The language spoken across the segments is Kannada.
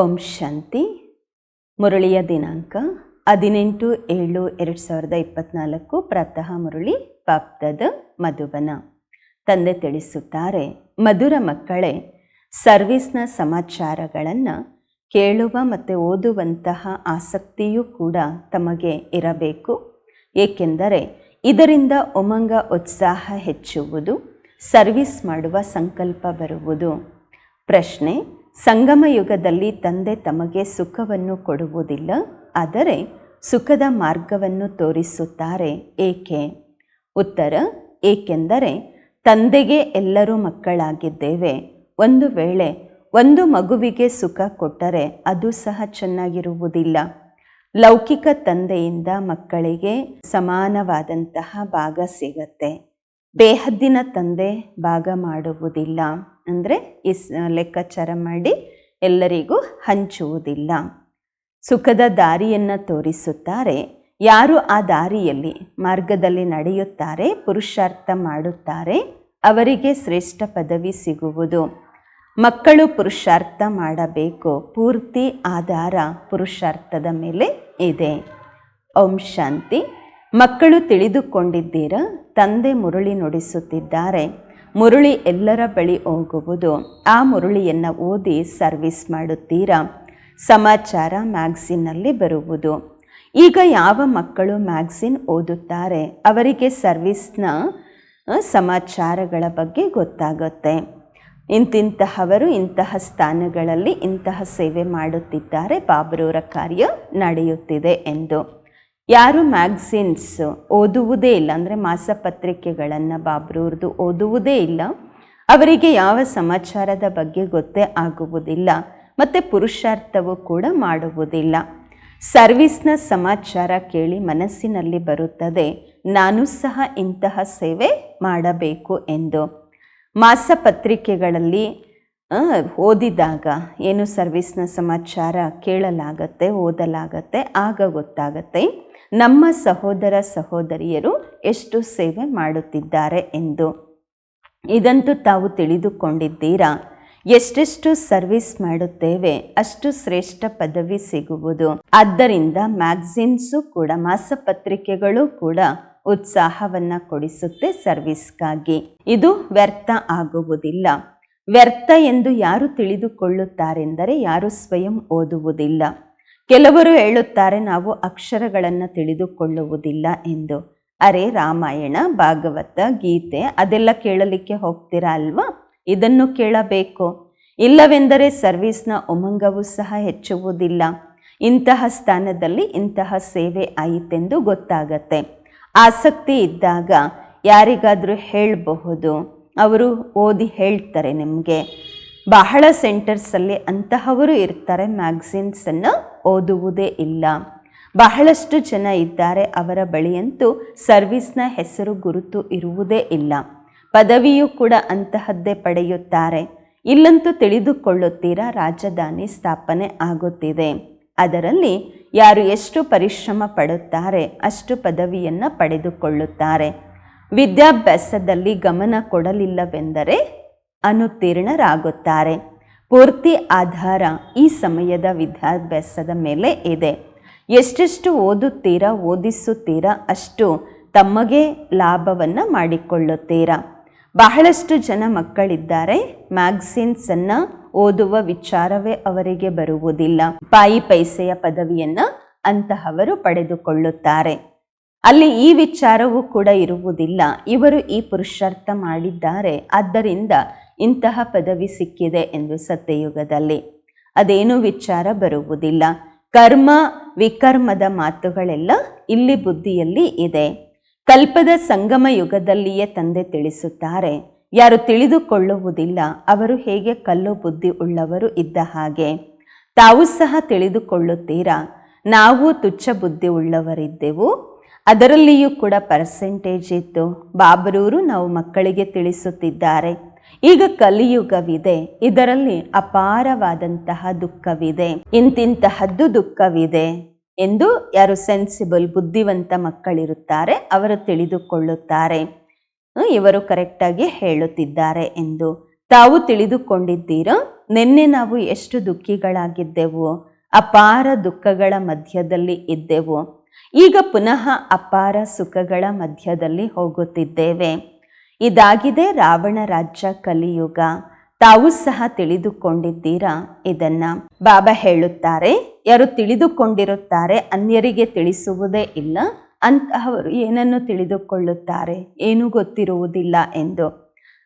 ಓಂ ಶಾಂತಿ. ಮುರಳಿಯ ದಿನಾಂಕ ಹದಿನೆಂಟು ಏಳು ಎರಡು ಸಾವಿರದ ಇಪ್ಪತ್ನಾಲ್ಕು ಪ್ರಾತಃ ಮುರಳಿ ಪಾಪ್ತದ ಮಧುಬನ. ತಂದೆ ತಿಳಿಸುತ್ತಾರೆ, ಮಧುರ ಮಕ್ಕಳೇ, ಸರ್ವಿಸ್ನ ಸಮಾಚಾರಗಳನ್ನು ಕೇಳುವ ಮತ್ತು ಓದುವಂತಹ ಆಸಕ್ತಿಯೂ ಕೂಡ ತಮಗೆ ಇರಬೇಕು. ಏಕೆಂದರೆ ಇದರಿಂದ ಉಮಂಗ ಉತ್ಸಾಹ ಹೆಚ್ಚುವುದು, ಸರ್ವಿಸ್ ಮಾಡುವ ಸಂಕಲ್ಪ ಬರುವುದು. ಪ್ರಶ್ನೆ ಸಂಗಮ ಯುಗದಲ್ಲಿ ತಂದೆ ತಮಗೆ ಸುಖವನ್ನು ಕೊಡುವುದಿಲ್ಲ, ಆದರೆ ಸುಖದ ಮಾರ್ಗವನ್ನು ತೋರಿಸುತ್ತಾರೆ ಏಕೆ? ಉತ್ತರ, ಏಕೆಂದರೆ ತಂದೆಗೆ ಎಲ್ಲರೂ ಮಕ್ಕಳಾಗಿದ್ದೇವೆ. ಒಂದು ವೇಳೆ ಒಂದು ಮಗುವಿಗೆ ಸುಖ ಕೊಟ್ಟರೆ ಅದು ಸಹ ಚೆನ್ನಾಗಿರುವುದಿಲ್ಲ. ಲೌಕಿಕ ತಂದೆಯಿಂದ ಮಕ್ಕಳಿಗೆ ಸಮಾನವಾದಂತಹ ಭಾಗ ಸಿಗತ್ತೆ. ಬೇಹದ್ದಿನ ತಂದೆ ಭಾಗ ಮಾಡುವುದಿಲ್ಲ. ಅಂದರೆ ಇಸ್ ಲೆಕ್ಕಾಚಾರ ಮಾಡಿ ಎಲ್ಲರಿಗೂ ಹಂಚುವುದಿಲ್ಲ. ಸುಖದ ದಾರಿಯನ್ನು ತೋರಿಸುತ್ತಾರೆ. ಯಾರು ಆ ದಾರಿಯಲ್ಲಿ ಮಾರ್ಗದಲ್ಲಿ ನಡೆಯುತ್ತಾರೆ, ಪುರುಷಾರ್ಥ ಮಾಡುತ್ತಾರೆ, ಅವರಿಗೆ ಶ್ರೇಷ್ಠ ಪದವಿ ಸಿಗುವುದು. ಮಕ್ಕಳು ಪುರುಷಾರ್ಥ ಮಾಡಬೇಕು. ಪೂರ್ತಿ ಆಧಾರ ಪುರುಷಾರ್ಥದ ಮೇಲೆ ಇದೆ. ಓಂ ಶಾಂತಿ. ಮಕ್ಕಳು ತಿಳಿದುಕೊಂಡಿದ್ದೀರ? ತಂದೆ ಮುರಳಿ ನುಡಿಸುತ್ತಿದ್ದಾರೆ. ಮುರುಳಿ ಎಲ್ಲರ ಬಳಿ ಹೋಗುವುದು. ಆ ಮುರುಳಿಯನ್ನು ಓದಿ ಸರ್ವಿಸ್ ಮಾಡುತ್ತೀರಾ? ಸಮಾಚಾರ ಮ್ಯಾಗ್ಝಿನ್ನಲ್ಲಿ ಬರುವುದು. ಈಗ ಯಾವ ಮಕ್ಕಳು ಮ್ಯಾಗ್ಝಿನ್ ಓದುತ್ತಾರೆ? ಅವರಿಗೆ ಸರ್ವಿಸ್ನ ಸಮಾಚಾರಗಳ ಬಗ್ಗೆ ಗೊತ್ತಾಗುತ್ತೆ. ಇಂತಿಂತಹವರು ಇಂತಹ ಸ್ಥಾನಗಳಲ್ಲಿ ಇಂತಹ ಸೇವೆ ಮಾಡುತ್ತಿದ್ದಾರೆ. ಬಾಬರೂರ ಕಾರ್ಯ ನಡೆಯುತ್ತಿದೆ ಎಂದು. ಯಾರು ಮ್ಯಾಗ್ಝಿನ್ಸ್ ಓದುವುದೇ ಇಲ್ಲ? ಅಂದರೆ ಮಾಸಪತ್ರಿಕೆಗಳನ್ನು ಬಾಬ್ರೂರ್ದು ಓದುವುದೇ ಇಲ್ಲ. ಅವರಿಗೆ ಯಾವ ಸಮಾಚಾರದ ಬಗ್ಗೆ ಗೊತ್ತೇ ಆಗುವುದಿಲ್ಲ. ಮತ್ತು ಪುರುಷಾರ್ಥವೂ ಕೂಡ ಮಾಡುವುದಿಲ್ಲ. ಸರ್ವಿಸ್ನ ಸಮಾಚಾರ ಕೇಳಿ ಮನಸ್ಸಿನಲ್ಲಿ ಬರುತ್ತದೆ. ನಾನು ಸಹ ಇಂತಹ ಸೇವೆ ಮಾಡಬೇಕು ಎಂದು. ಮಾಸಪತ್ರಿಕೆಗಳಲ್ಲಿ ಓದಿದಾಗ ಏನು ಸರ್ವಿಸ್ನ ಸಮಾಚಾರ ಕೇಳಲಾಗತ್ತೆ, ಓದಲಾಗತ್ತೆ, ಆಗ ಗೊತ್ತಾಗತ್ತೆ. ನಮ್ಮ ಸಹೋದರ ಸಹೋದರಿಯರು ಎಷ್ಟು ಸೇವೆ ಮಾಡುತ್ತಿದ್ದಾರೆ ಎಂದು. ಇದಂತೂ ತಾವು ತಿಳಿದುಕೊಂಡಿದ್ದೀರಾ? ಎಷ್ಟೆಷ್ಟು ಸರ್ವಿಸ್ ಮಾಡುತ್ತೇವೆ, ಅಷ್ಟು ಶ್ರೇಷ್ಠ ಪದವಿ ಸಿಗುವುದು. ಆದ್ದರಿಂದ ಮ್ಯಾಗ್ಝಿನ್ಸು ಕೂಡ, ಮಾಸಪತ್ರಿಕೆಗಳು ಕೂಡ ಉತ್ಸಾಹವನ್ನು ಕೊಡಿಸುತ್ತೆ ಸರ್ವಿಸ್ಗಾಗಿ. ಇದು ವ್ಯರ್ಥ ಆಗುವುದಿಲ್ಲ. ವ್ಯರ್ಥ ಎಂದು ಯಾರು ತಿಳಿದುಕೊಳ್ಳುತ್ತಾರೆಂದರೆ ಯಾರು ಸ್ವಯಂ ಓದುವುದಿಲ್ಲ. ಕೆಲವರು ಹೇಳುತ್ತಾರೆ, ನಾವು ಅಕ್ಷರಗಳನ್ನು ತಿಳಿದುಕೊಳ್ಳುವುದಿಲ್ಲ ಎಂದು. ಅರೆ ರಾಮಾಯಣ, ಭಾಗವತ, ಗೀತೆ ಅದೆಲ್ಲ ಕೇಳಲಿಕ್ಕೆ ಹೋಗ್ತೀರಾ ಅಲ್ವಾ? ಇದನ್ನು ಕೇಳಬೇಕು. ಇಲ್ಲವೆಂದರೆ ಸರ್ವಿಸ್ನ ಉಮಂಗವೂ ಸಹ ಹೆಚ್ಚುವುದಿಲ್ಲ. ಇಂತಹ ಸ್ಥಾನದಲ್ಲಿ ಇಂತಹ ಸೇವೆ ಆಯಿತೆಂದು ಗೊತ್ತಾಗತ್ತೆ. ಆಸಕ್ತಿ ಇದ್ದಾಗ ಯಾರಿಗಾದರೂ ಹೇಳಬಹುದು. ಅವರು ಓದಿ ಹೇಳ್ತಾರೆ ನಿಮಗೆ. ಬಹಳ ಸೆಂಟರ್ಸಲ್ಲಿ ಅಂತಹವರು ಇರ್ತಾರೆ ಮ್ಯಾಗ್ಝಿನ್ಸನ್ನು. ಓದುವುದೇ ಇಲ್ಲ. ಬಹಳಷ್ಟು ಜನ ಇದ್ದಾರೆ ಅವರ ಬಳಿಯಂತೂ ಸರ್ವಿಸ್ನ ಹೆಸರು ಗುರುತು ಇರುವುದೇ ಇಲ್ಲ. ಪದವಿಯೂ ಕೂಡ ಅಂತಹದ್ದೇ ಪಡೆಯುತ್ತಾರೆ. ಇಲ್ಲಂತೂ ತಿಳಿದುಕೊಳ್ಳುತ್ತೀರಾ ರಾಜಧಾನಿ ಸ್ಥಾಪನೆ ಆಗುತ್ತಿದೆ. ಅದರಲ್ಲಿ ಯಾರು ಎಷ್ಟು ಪರಿಶ್ರಮ ಪಡುತ್ತಾರೆ ಅಷ್ಟು ಪದವಿಯನ್ನು ಪಡೆದುಕೊಳ್ಳುತ್ತಾರೆ. ವಿದ್ಯಾಭ್ಯಾಸದಲ್ಲಿ ಗಮನ ಕೊಡಲಿಲ್ಲವೆಂದರೆ ಅನುತ್ತೀರ್ಣರಾಗುತ್ತಾರೆ. ಪೂರ್ತಿ ಆಧಾರ ಈ ಸಮಯದ ವಿದ್ಯಾಭ್ಯಾಸದ ಮೇಲೆ ಇದೆ. ಎಷ್ಟೆಷ್ಟು ಓದುತ್ತೀರಾ, ಓದಿಸುತ್ತೀರಾ, ಅಷ್ಟು ತಮಗೆ ಲಾಭವನ್ನು ಮಾಡಿಕೊಳ್ಳುತ್ತೀರಾ. ಬಹಳಷ್ಟು ಜನ ಮಕ್ಕಳಿದ್ದಾರೆ, ಮ್ಯಾಗ್ಝಿನ್ಸನ್ನು ಓದುವ ವಿಚಾರವೇ ಅವರಿಗೆ ಬರುವುದಿಲ್ಲ. ಪಾಯಿ ಪೈಸೆಯ ಪದವಿಯನ್ನು ಅಂತಹವರು ಪಡೆದುಕೊಳ್ಳುತ್ತಾರೆ. ಅಲ್ಲಿ ಈ ವಿಚಾರವೂ ಕೂಡ ಇರುವುದಿಲ್ಲ. ಇವರು ಈ ಪುರುಷಾರ್ಥ ಮಾಡಿದ್ದಾರೆ. ಆದ್ದರಿಂದ ಇಂತಹ ಪದವಿ ಸಿಕ್ಕಿದೆ ಎಂದು ಸತ್ಯಯುಗದಲ್ಲಿ. ಅದೇನು ವಿಚಾರ ಬರುವುದಿಲ್ಲ. ಕರ್ಮ, ವಿಕರ್ಮದ ಮಾತುಗಳೆಲ್ಲ ಇಲ್ಲಿ ಬುದ್ಧಿಯಲ್ಲಿ ಇದೆ. ಕಲ್ಪದ ಸಂಗಮ ಯುಗದಲ್ಲಿಯೇ ತಂದೆ ತಿಳಿಸುತ್ತಾರೆ. ಯಾರು ತಿಳಿದುಕೊಳ್ಳುವುದಿಲ್ಲ, ಅವರು ಹೇಗೆ ಕಲ್ಲು ಬುದ್ಧಿ ಉಳ್ಳವರು ಇದ್ದ ಹಾಗೆ. ತಾವು ಸಹ ತಿಳಿದುಕೊಳ್ಳುತ್ತೀರಾ? ನಾವು ತುಚ್ಛ ಬುದ್ಧಿ ಉಳ್ಳವರಿದ್ದೆವು. ಅದರಲ್ಲಿಯೂ ಕೂಡ ಪರ್ಸೆಂಟೇಜ್ ಇತ್ತು. ಬಾಬರೂರು ನಾವು ಮಕ್ಕಳಿಗೆ ತಿಳಿಸುತ್ತಿದ್ದಾರೆ. ಈಗ ಕಲಿಯುಗವಿದೆ. ಇದರಲ್ಲಿ ಅಪಾರವಾದಂತಹ ದುಃಖವಿದೆ. ಇಂತಿಂತಹದ್ದು ದುಃಖವಿದೆ ಎಂದು ಯಾರು ಸೆನ್ಸಿಬಲ್ ಬುದ್ಧಿವಂತ ಮಕ್ಕಳಿರುತ್ತಾರೆ, ಅವರು ತಿಳಿದುಕೊಳ್ಳುತ್ತಾರೆ. ಇವರು ಕರೆಕ್ಟಾಗಿ ಹೇಳುತ್ತಿದ್ದಾರೆ ಎಂದು. ತಾವು ತಿಳಿದುಕೊಂಡಿದ್ದೀರಾ? ನಿನ್ನೆ ನಾವು ಎಷ್ಟು ದುಃಖಿಗಳಾಗಿದ್ದೆವು? ಅಪಾರ ದುಃಖಗಳ ಮಧ್ಯದಲ್ಲಿ ಇದ್ದೆವು. ಈಗ ಪುನಃ ಅಪಾರ ಸುಖಗಳ ಮಧ್ಯದಲ್ಲಿ ಹೋಗುತ್ತಿದ್ದೇವೆ. ಇದಾಗಿದೆ ರಾವಣ ರಾಜ್ಯ ಕಲಿಯುಗ. ತಾವು ಸಹ ತಿಳಿದುಕೊಂಡಿದ್ದೀರಾ ಇದನ್ನ? ಬಾಬಾ ಹೇಳುತ್ತಾರೆ, ಯಾರು ತಿಳಿದುಕೊಂಡಿರುತ್ತಾರೆ ಅನ್ಯರಿಗೆ ತಿಳಿಸುವುದೇ ಇಲ್ಲ. ಅಂತಹವರು ಏನನ್ನು ತಿಳಿದುಕೊಳ್ಳುತ್ತಾರೆ? ಏನೂ ಗೊತ್ತಿರುವುದಿಲ್ಲ ಎಂದು.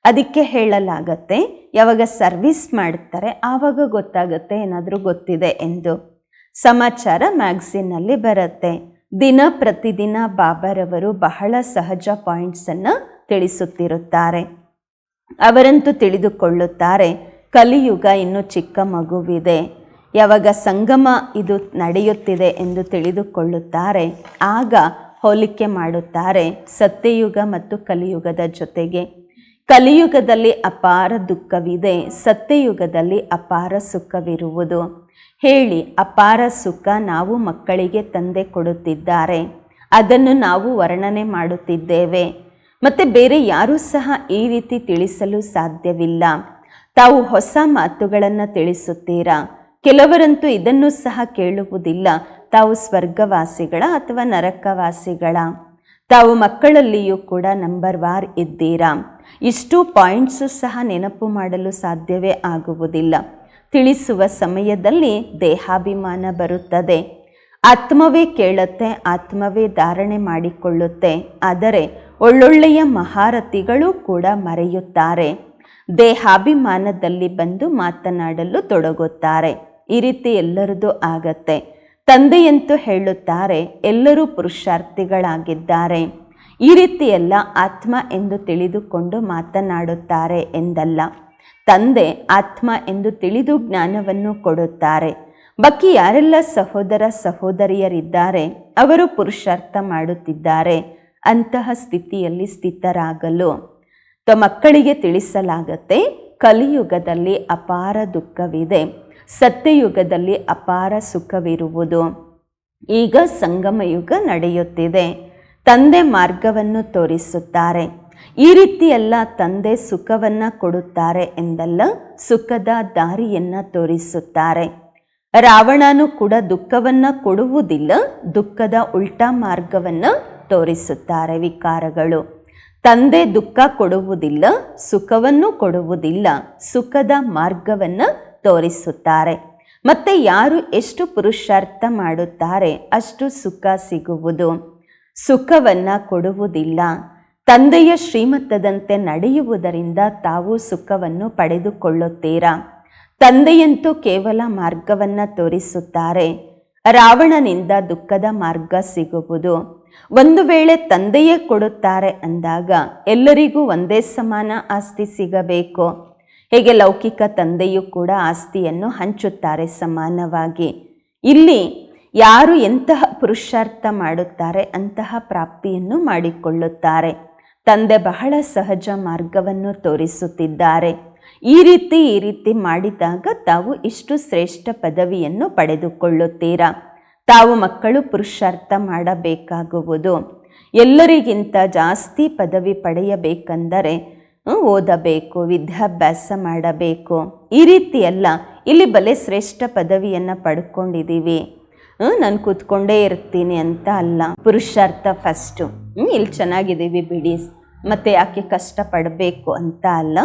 ಅದಕ್ಕೆ ಹೇಳಲಾಗತ್ತೆ, ಯಾವಾಗ ಸರ್ವಿಸ್ ಮಾಡ್ತಾರೆ ಆವಾಗ ಗೊತ್ತಾಗುತ್ತೆ, ಏನಾದರೂ ಗೊತ್ತಿದೆ ಎಂದು. ಸಮಾಚಾರ ಮ್ಯಾಗ್ಝಿನ್ನಲ್ಲಿ ಬರುತ್ತೆ. ದಿನ ಪ್ರತಿದಿನ ಬಾಬಾರವರು ಬಹಳ ಸಹಜ ಪಾಯಿಂಟ್ಸನ್ನು ತಿಳಿಸುತ್ತಿರುತ್ತಾರೆ. ಅವರಂತೂ ತಿಳಿದುಕೊಳ್ಳುತ್ತಾರೆ, ಕಲಿಯುಗ ಇನ್ನು ಚಿಕ್ಕ ಮಗುವಿದೆ. ಯಾವಾಗ ಸಂಗಮ ಇದು ನಡೆಯುತ್ತಿದೆ ಎಂದು ತಿಳಿದುಕೊಳ್ಳುತ್ತಾರೆ. ಆಗ ಹೋಲಿಕೆ ಮಾಡುತ್ತಾರೆ ಸತ್ಯಯುಗ ಮತ್ತು ಕಲಿಯುಗದ ಜೊತೆಗೆ. ಕಲಿಯುಗದಲ್ಲಿ ಅಪಾರ ದುಃಖವಿದೆ, ಸತ್ಯಯುಗದಲ್ಲಿ ಅಪಾರ ಸುಖವಿರುವುದು. ಹೇಳಿ, ಅಪಾರ ಸುಖ ನಾವು ಮಕ್ಕಳಿಗೆ ತಂದೆ ಕೊಡುತ್ತಿದ್ದಾರೆ. ಅದನ್ನು ನಾವು ವರ್ಣನೆ ಮಾಡುತ್ತಿದ್ದೇವೆ. ಮತ್ತು ಬೇರೆ ಯಾರೂ ಸಹ ಈ ರೀತಿ ತಿಳಿಸಲು ಸಾಧ್ಯವಿಲ್ಲ. ತಾವು ಹೊಸ ಮಾತುಗಳನ್ನು ತಿಳಿಸುತ್ತೀರಾ? ಕೆಲವರಂತೂ ಇದನ್ನು ಸಹ ಕೇಳುವುದಿಲ್ಲ. ತಾವು ಸ್ವರ್ಗವಾಸಿಗಳ ಅಥವಾ ನರಕವಾಸಿಗಳ? ತಾವು ಮಕ್ಕಳಲ್ಲಿಯೂ ಕೂಡ ನಂಬರ್ ವಾರ್ ಇದ್ದೀರಾ? ಇಷ್ಟು ಪಾಯಿಂಟ್ಸು ಸಹ ನೆನಪು ಮಾಡಲು ಸಾಧ್ಯವೇ ಆಗುವುದಿಲ್ಲ. ತಿಳಿಸುವ ಸಮಯದಲ್ಲಿ ದೇಹಾಭಿಮಾನ ಬರುತ್ತದೆ. ಆತ್ಮವೇ ಕೇಳುತ್ತೆ, ಆತ್ಮವೇ ಧಾರಣೆ ಮಾಡಿಕೊಳ್ಳುತ್ತೆ. ಆದರೆ ಒಳ್ಳೊಳ್ಳೆಯ ಮಹಾರಥಿಗಳು ಕೂಡ ಮರೆಯುತ್ತಾರೆ. ದೇಹಾಭಿಮಾನದಲ್ಲಿ ಬಂದು ಮಾತನಾಡಲು ತೊಡಗುತ್ತಾರೆ. ಈ ರೀತಿ ಎಲ್ಲರದು ಆಗತ್ತೆ. ತಂದೆಯಂತೂ ಹೇಳುತ್ತಾರೆ, ಎಲ್ಲರೂ ಪುರುಷಾರ್ಥಿಗಳಾಗಿದ್ದಾರೆ. ಈ ರೀತಿಯೆಲ್ಲ ಆತ್ಮ ಎಂದು ತಿಳಿದುಕೊಂಡು ಮಾತನಾಡುತ್ತಾರೆ ಎಂದಲ್ಲ. ತಂದೆ ಆತ್ಮ ಎಂದು ತಿಳಿದು ಜ್ಞಾನವನ್ನು ಕೊಡುತ್ತಾರೆ. ಬಾಕಿ ಯಾರೆಲ್ಲ ಸಹೋದರ ಸಹೋದರಿಯರಿದ್ದಾರೆ, ಅವರು ಪುರುಷಾರ್ಥ ಮಾಡುತ್ತಿದ್ದಾರೆ. ಅಂತಹ ಸ್ಥಿತಿಯಲ್ಲಿ ಸ್ಥಿತರಾಗಲು ತ ಮಕ್ಕಳಿಗೆ ತಿಳಿಸಲಾಗತ್ತೆ. ಕಲಿಯುಗದಲ್ಲಿ ಅಪಾರ ದುಃಖವಿದೆ. ಸತ್ಯಯುಗದಲ್ಲಿ ಅಪಾರ ಸುಖವಿರುವುದು. ಈಗ ಸಂಗಮಯುಗ ನಡೆಯುತ್ತಿದೆ. ತಂದೆ ಮಾರ್ಗವನ್ನು ತೋರಿಸುತ್ತಾರೆ. ಈ ರೀತಿ ಎಲ್ಲ ತಂದೆ ಸುಖವನ್ನು ಕೊಡುತ್ತಾರೆ ಎಂದಲ್ಲ, ಸುಖದ ದಾರಿಯನ್ನು ತೋರಿಸುತ್ತಾರೆ. ರಾವಣನು ಕೂಡ ದುಃಖವನ್ನು ಕೊಡುವುದಿಲ್ಲ, ದುಃಖದ ಉಲ್ಟಾ ಮಾರ್ಗವನ್ನು ತೋರಿಸುತ್ತಾರೆ ವಿಕಾರಗಳು. ತಂದೆ ದುಃಖ ಕೊಡುವುದಿಲ್ಲ, ಸುಖವನ್ನು ಕೊಡುವುದಿಲ್ಲ, ಸುಖದ ಮಾರ್ಗವನ್ನು ತೋರಿಸುತ್ತಾರೆ. ಮತ್ತೆ ಯಾರು ಎಷ್ಟು ಪುರುಷಾರ್ಥ ಮಾಡುತ್ತಾರೆ, ಅಷ್ಟು ಸುಖ ಸಿಗುವುದು. ಸುಖವನ್ನ ಕೊಡುವುದಿಲ್ಲ. ತಂದೆಯ ಶ್ರೀಮತದಂತೆ ನಡೆಯುವುದರಿಂದ ತಾವು ಸುಖವನ್ನು ಪಡೆದುಕೊಳ್ಳುತ್ತೀರಾ? ತಂದೆಯಂತೂ ಕೇವಲ ಮಾರ್ಗವನ್ನ ತೋರಿಸುತ್ತಾರೆ. ರಾವಣನಿಂದ ದುಃಖದ ಮಾರ್ಗ ಸಿಗುವುದು. ಒಂದು ವೇಳೆ ತಂದೆಯೇ ಕೊಡುತ್ತಾರೆ ಅಂದಾಗ ಎಲ್ಲರಿಗೂ ಒಂದೇ ಸಮಾನ ಆಸ್ತಿ ಸಿಗಬೇಕು. ಹೇಗೆ ಲೌಕಿಕ ತಂದೆಯೂ ಕೂಡ ಆಸ್ತಿಯನ್ನು ಹಂಚುತ್ತಾರೆ ಸಮಾನವಾಗಿ. ಇಲ್ಲಿ ಯಾರು ಎಂತಹ ಪುರುಷಾರ್ಥ ಮಾಡುತ್ತಾರೆ ಅಂತಹ ಪ್ರಾಪ್ತಿಯನ್ನು ಮಾಡಿಕೊಳ್ಳುತ್ತಾರೆ. ತಂದೆ ಬಹಳ ಸಹಜ ಮಾರ್ಗವನ್ನು ತೋರಿಸುತ್ತಿದ್ದಾರೆ. ಈ ರೀತಿ ಈ ರೀತಿ ಮಾಡಿದಾಗ ತಾವು ಇಷ್ಟು ಶ್ರೇಷ್ಠ ಪದವಿಯನ್ನು ಪಡೆದುಕೊಳ್ಳುತ್ತೀರಾ? ತಾವು ಮಕ್ಕಳು ಪುರುಷಾರ್ಥ ಮಾಡಬೇಕಾಗುವುದು. ಎಲ್ಲರಿಗಿಂತ ಜಾಸ್ತಿ ಪದವಿ ಪಡೆಯಬೇಕೆಂದರೆ ಓದಬೇಕು, ವಿದ್ಯಾಭ್ಯಾಸ ಮಾಡಬೇಕು. ಈ ರೀತಿ ಅಲ್ಲ ಇಲ್ಲಿ ಬಲೆ ಶ್ರೇಷ್ಠ ಪದವಿಯನ್ನು ಪಡ್ಕೊಂಡಿದ್ದೀವಿ ನಾನು ಕೂತ್ಕೊಂಡೇ ಇರ್ತೀನಿ ಅಂತ ಅಲ್ಲ. ಪುರುಷಾರ್ಥ ಫಸ್ಟು ಇಲ್ಲಿ ಚೆನ್ನಾಗಿದ್ದೀವಿ ಬಿಡಿ. ಮತ್ತೆ ಯಾಕೆ ಕಷ್ಟಪಡಬೇಕು ಅಂತ ಅಲ್ಲ.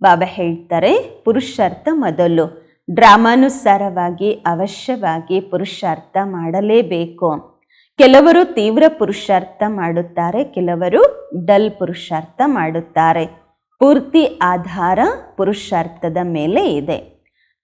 ಬಾಬಾ ಹೇಳ್ತಾರೆ, ಪುರುಷಾರ್ಥ ಮೊದಲು. ಡ್ರಾಮಾನುಸಾರವಾಗಿ ಅವಶ್ಯವಾಗಿ ಪುರುಷಾರ್ಥ ಮಾಡಲೇಬೇಕು. ಕೆಲವರು ತೀವ್ರ ಪುರುಷಾರ್ಥ ಮಾಡುತ್ತಾರೆ, ಕೆಲವರು ಡಲ್ ಪುರುಷಾರ್ಥ ಮಾಡುತ್ತಾರೆ. ಪೂರ್ತಿ ಆಧಾರ ಪುರುಷಾರ್ಥದ ಮೇಲೆ ಇದೆ.